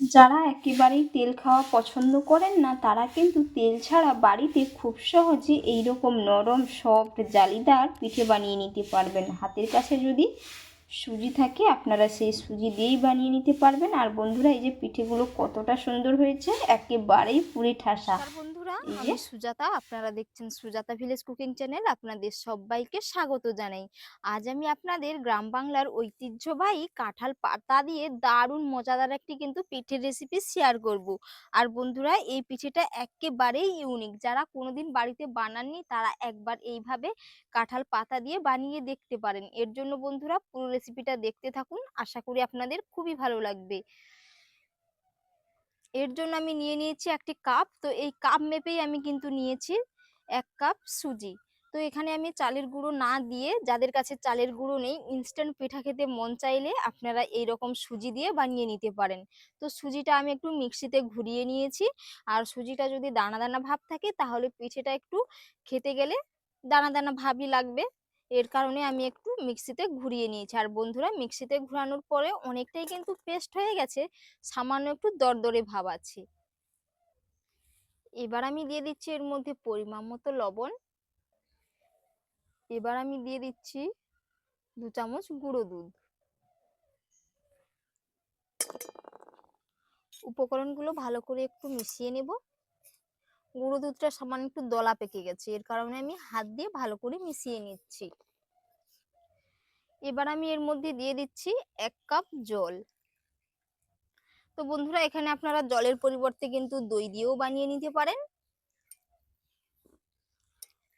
যারা একেবারেই তেল খাওয়া পছন্দ করেন না, তারা কিন্তু তেল ছাড়া বাড়িতে খুব সহজে এইরকম নরম, সফট, জালিদার পিঠে বানিয়ে নিতে পারবেন। হাতের কাছে যদি সুজি থাকে, আপনারা সেই সুজি দিয়েই বানিয়ে নিতে পারবেন। আর বন্ধুরা, এই যে পিঠেগুলো কতটা সুন্দর হয়েছে, একেবারেই পুরে ঠাসা। বন্ধুরা আমি সুজাতা। আপনারা দেখছেন সুজাতা ভিলেজ কুকিং চ্যানেল। আপনাদের সবাইকে স্বাগত জানাই। আজ আমি আপনাদের গ্রাম বাংলার ঐতিহ্যবাহী কাঁঠাল পাতা দিয়ে দারুণ মজাদার একটি কিন্তু পিঠের রেসিপি শেয়ার করব। আর বন্ধুরা এই পিঠেটা একেবারেই ইউনিক যারা কোনোদিন বাড়িতে বানাননি তারা একবার এইভাবে কাঁঠাল পাতা দিয়ে বানিয়ে দেখতে পারেন। এর জন্য বন্ধুরা পুরো রেসিপিটা দেখতে থাকুন। আশা করি আপনাদের খুবই ভালো লাগবে। এর জন্য আমি নিয়ে নিয়েছি একটি কাপ। তো এই কাপ মেপেই আমি কিন্তু নিয়েছি এক কাপ সুজি। তো এখানে আমি চালের গুঁড়ো না দিয়ে, যাদের কাছে চালের গুঁড়ো নেই ইনস্ট্যান্ট পিঠা খেতে মন চাইলে আপনারা এই রকম সুজি দিয়ে বানিয়ে নিতে পারেন। তো সুজিটা আমি একটু মিক্সিতে ঘুরিয়ে নিয়েছি। আর সুজিটা যদি দানা দানা ভাব থাকে, তাহলে পিঠেটা একটু খেতে গেলে দানা দানা ভাবই লাগবে। এর কারণে আমি একটু মিক্সিতে ঘুরিয়ে নিয়েছি। আর বন্ধুরা, মিক্সিতে ঘুরানোর পরে অনেকটাই কিন্তু পেস্ট হয়ে গেছে, সামান্য একটু দরদরে ভাব আছে। এবার আমি দিয়ে দিচ্ছি এর মধ্যে পরিমাণ মতো লবণ। এবার আমি দিয়ে দিচ্ছি দু চামচ গুঁড়ো দুধ। উপকরণগুলো ভালো করে একটু মিশিয়ে নেব। গুঁড়ো দুধটা সামান্য একটু দলা পেকে গেছে। এর কারণে আমি হাত দিয়ে ভালো করে মিশিয়ে নিচ্ছি। এবার আমি এর মধ্যে দিয়ে দিচ্ছি এক কাপ জল। তো বন্ধুরা, এখানে আপনারা জলের পরিবর্তে কিন্তু দই দিয়েও বানিয়ে নিতে পারেন।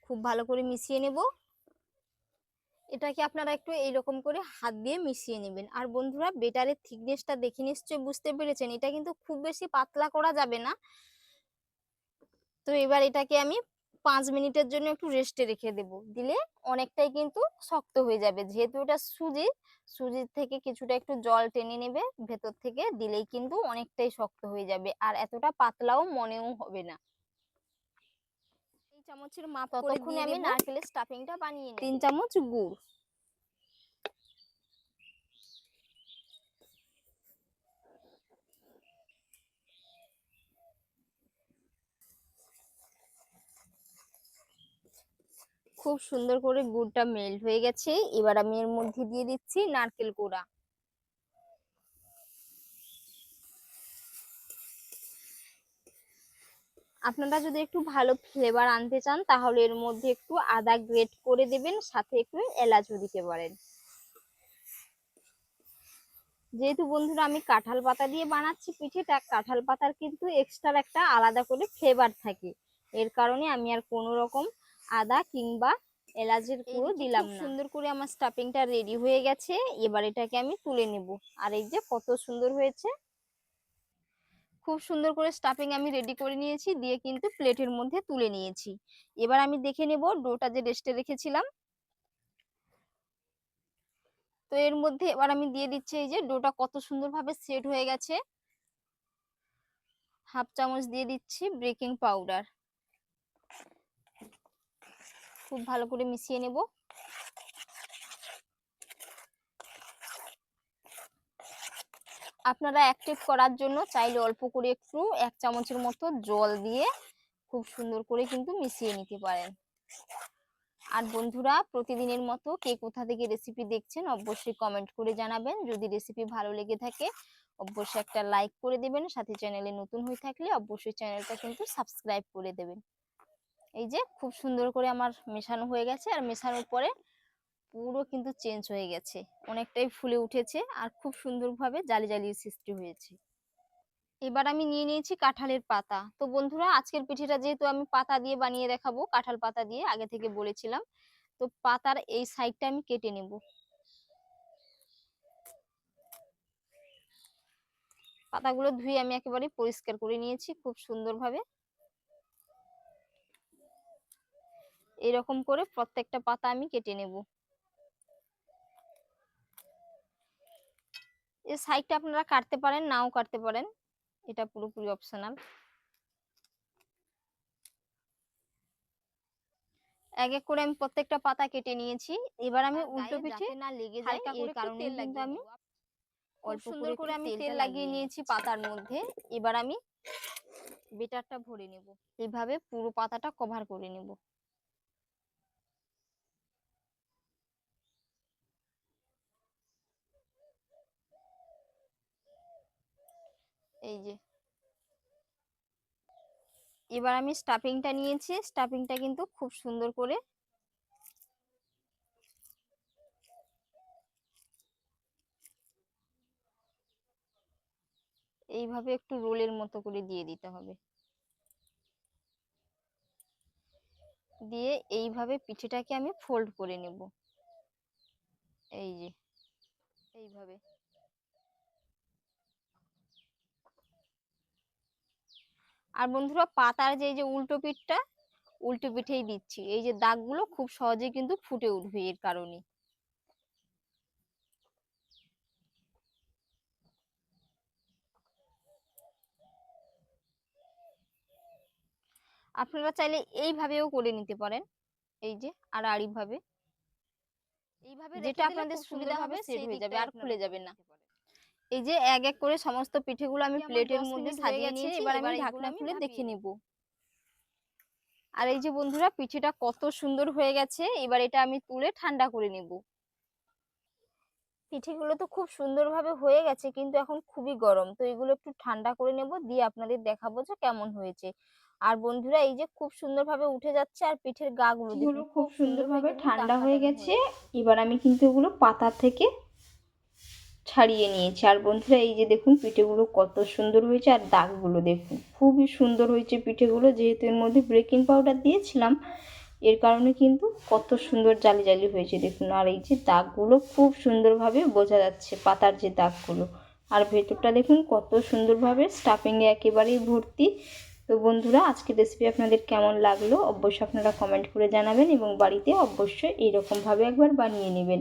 খুব ভালো করে মিশিয়ে নেব। এটাকে আপনারা একটু এইরকম করে হাত দিয়ে মিশিয়ে নেবেন। আর বন্ধুরা, বেটারের থিকনেসটা দেখে নিশ্চয়ই বুঝতে পেরেছেন। এটা কিন্তু খুব বেশি পাতলা করা যাবে না। তো এবার এটাকে আমি পাঁচ মিনিটের জন্য একটু রেস্টে রেখে দেব। দিলে অনেকটাই কিন্তু শক্ত হয়ে যাবে। যেহেতু এটা সুজি সুজির থেকে কিছুটা একটু জল টেনে নেবে ভেতর থেকে দিলেই কিন্তু অনেকটাই শক্ত হয়ে যাবে। আর এতটা পাতলাও মনেও হবে না। এই চামচের মাপ ততক্ষণে আমি নারকেলের স্টাফিংটা বানিয়ে তিন চামচ গুড়। খুব সুন্দর করে গুড়টা মেল্ট হয়ে গেছে। এবার আমি এর মধ্যে দিয়ে দিচ্ছি নারকেল কোড়া আপনারা যদি একটু ভালো ফ্লেভার আনতে চান, তাহলে এর মধ্যে একটু আদা গ্রেট করে দেবেন, সাথে একটু এলাচও দিতে পারেন যেহেতু বন্ধুরা আমি কাঁঠাল পাতা দিয়ে বানাচ্ছি পিঠেটা, কাঁঠাল পাতার কিন্তু এক্সট্রা একটা আলাদা করে ফ্লেভার থাকে। এর কারণে আমি আর কোনো রকম আদা কিংবা এলাচের গুঁড়ো দিলাম সুন্দর করে আমার স্টাফিংটা রেডি হয়ে গেছে। এবার এটাকে আমি তুলে নেব। আর এই যে কত সুন্দর হয়েছে। খুব সুন্দর করে স্টাফিং আমি রেডি করে নিয়েছি দিয়ে কিন্তু প্লেটের মধ্যে তুলে নিয়েছি। এবার আমি দেখে নেব ডোটা যে রেস্টে রেখেছিলাম। তো এর মধ্যে এবার আমি দিয়ে দিচ্ছি এই যে ডোটা কত সুন্দরভাবে সেট হয়ে গেছে। হাফ চামচ দিয়ে দিচ্ছি বেকিং পাউডার। খুব ভালো করে মিশিয়ে নেব। আপনারা অ্যাক্টিভ করার জন্য চাইলে অল্প করে একটু এক চামচের মতো জল দিয়ে খুব সুন্দর করে কিন্তু মিশিয়ে নিতে পারেন। আর বন্ধুরা, প্রতিদিনের মতো কে কোথা থেকে রেসিপি দেখছেন অবশ্যই কমেন্ট করে জানাবেন। যদি রেসিপি ভালো লেগে থাকে, অবশ্যই একটা লাইক করে দেবেন। সাথে চ্যানেলে নতুন হয়ে থাকলে অবশ্যই চ্যানেলটা কিন্তু সাবস্ক্রাইব করে দেবেন। এই যে খুব সুন্দর করে আমার মেশানো হয়ে গেছে, আর মেশানোর পরে পুরো কিন্তু চেঞ্জ হয়ে গেছে। অনেকটাই ফুলে উঠেছে আর খুব সুন্দরভাবে জালি জালি সৃষ্টি হয়েছে। এবার আমি নিয়ে নিয়েছি কাঁঠালের পাতা। তো বন্ধুরা, আজকের পিঠেটা যেহেতু আমি পাতা দিয়ে বানিয়ে দেখাবো, কাঁঠাল পাতা দিয়ে, আগে থেকে বলেছিলাম, তো পাতার এই সাইডটা আমি কেটে নেব। পাতাগুলো ধুয়ে আমি একেবারে পরিষ্কার করে নিয়েছি খুব সুন্দরভাবে। এরকম করে প্রত্যেকটা পাতা আমি কেটে নেব। এই সাইডটা আপনারা কাটতে পারেন নাও কাটতে পারেন। এটা পুরোপুরি অপশনাল এক এক করে আমি প্রত্যেকটা পাতা কেটে নিয়েছি। এবার আমি উল্টো পিঠে না লেগে যায় এই কারণে কিন্তু আমি অল্প সুন্দর করে আমি তেল লাগিয়ে নিয়েছি পাতার মধ্যে। এবার আমি বেটারটা ভরে নেব। এইভাবে পুরো পাতাটা কভার করে নেব। এই যে। এবার আমি স্টাফিংটা নিয়েছি স্টাফিংটা কিন্তু খুব সুন্দর করে এইভাবে একটু রোলের মতো করে দিয়ে দিতে হবে। দিয়ে এইভাবে পিঠেটাকে আমি ফোল্ড করে নেব। এই যে, এইভাবে। আর বন্ধুরা পাতার যে এই যে উল্টো পিঠটা উল্টো পিঠেই দিচ্ছি। এই যে দাগগুলো খুব সহজে কিন্তু ফুটে উঠবে এর কারণে। আপনারা চাইলে এইভাবেও করে নিতে পারেন। এই যে আর আরেকভাবে এইভাবে যেটা আপনাদের সুবিধা হবে সেট হয়ে যাবে আর খুলে যাবে না। এই যে এক এক করে সমস্ত পিঠেগুলো আমি প্লেটের মধ্যে সাজিয়ে নিয়েছি এবার আমি এবার ঢাকনা খুলে দেখে নেব। আর এই যে বন্ধুরা পিঠেটা কত সুন্দর হয়ে গেছে এবার এটা আমি তুলে ঠান্ডা করে নেব। পিঠেগুলো তো খুব সুন্দরভাবে হয়ে গেছে কিন্তু এখন খুবই গরম। তো এগুলো একটু ঠান্ডা করে নেব দিয়ে আপনাদের দেখাবো যে কেমন হয়েছে। আর বন্ধুরা এই যে খুব সুন্দরভাবে উঠে যাচ্ছে আর পিঠের গাগুলো খুব সুন্দরভাবে ঠান্ডা হয়ে গেছে। এবার আমি কিন্তু এগুলো পাতা থেকে ছাড়িয়ে নিয়েছি। আর বন্ধুরা, এই যে দেখুন পিঠেগুলো কত সুন্দর হয়েছে আর দাগগুলো দেখুন। খুবই সুন্দর হয়েছে পিঠেগুলো, যেহেতু এর মধ্যে ব্রেকিং পাউডার দিয়েছিলাম, এর কারণে কিন্তু কত সুন্দর জালি জালি হয়েছে দেখুন। আর এই যে দাগগুলো খুব সুন্দরভাবে বোঝা যাচ্ছে পাতার যে দাগগুলো। আর ভেতরটা দেখুন কত সুন্দরভাবে স্টাফিংয়ে একেবারেই ভর্তি। তো বন্ধুরা, আজকের রেসিপি আপনাদের কেমন লাগল? অবশ্যই আপনারা কমেন্ট করে জানাবেন এবং বাড়িতে অবশ্যই এইরকমভাবে একবার বানিয়ে নেবেন।